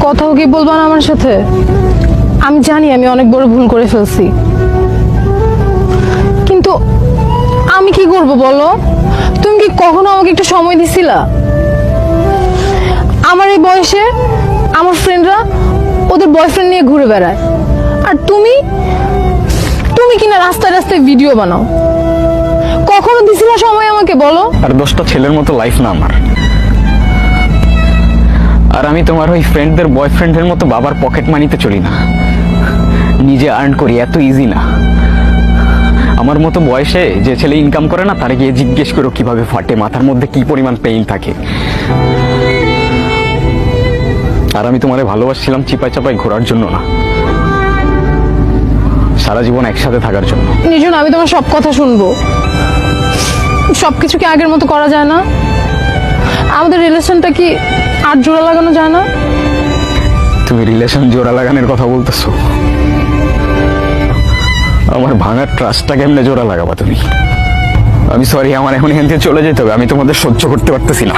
কথাও কি বলবা না আমার সাথে? আমি জানি আমি অনেক বড় ভুল করে ফেলছি। কিন্তু আমি কি করব বলো? তুমি কি কখনো আমাকে একটু সময় দিছিলা? আমার এই বয়সে আমার ফ্রেন্ডরা ওদের বয়ফ্রেন্ড নিয়ে ঘুরে বেড়ায়। আর তুমি? তুমি কিনা রাস্তায় রাস্তায় ভিডিও বানাও। কখনো দিছিলা সময় আমাকে বলো? আর দশটা ছেলের মতো লাইফ না আমার। আর আমি তোমার ওই ফ্রেন্ডদের বয়ফ্রেন্ডের মতো বাবার পকেট মানিতে চলি না। নিজে আর্ন করি, এত ইজি না। আমার মতো বয়সে যে ছেলে ইনকাম করে না, তারে গিয়ে জিজ্ঞেস করো কীভাবে ফাটে, মাথার মধ্যে কি পরিমাণ পেইন থাকে। আর আমি তোমারে ভালোবাসছিলাম চিপাই চাপাই ঘোরার জন্য না। সারা জীবন একসাথে থাকার জন্য। নিজন আমি তোমার সব কথা শুনব। সবকিছু কি আগের মতো করা যায় না? আমাদের রিলেশনটা কি আর জোড়া লাগানো যায় না? তুমি রিলেশন জোড়া লাগানোর কথা বলতেছো। আমার ভাঙার ট্রাস্টটা কেমনে জোড়া লাগাবা তুমি? আমি সরি আমার এখন এখান থেকে চলে যেতে হবে। আমি তোমাদের সহ্য করতে পারতেছি না।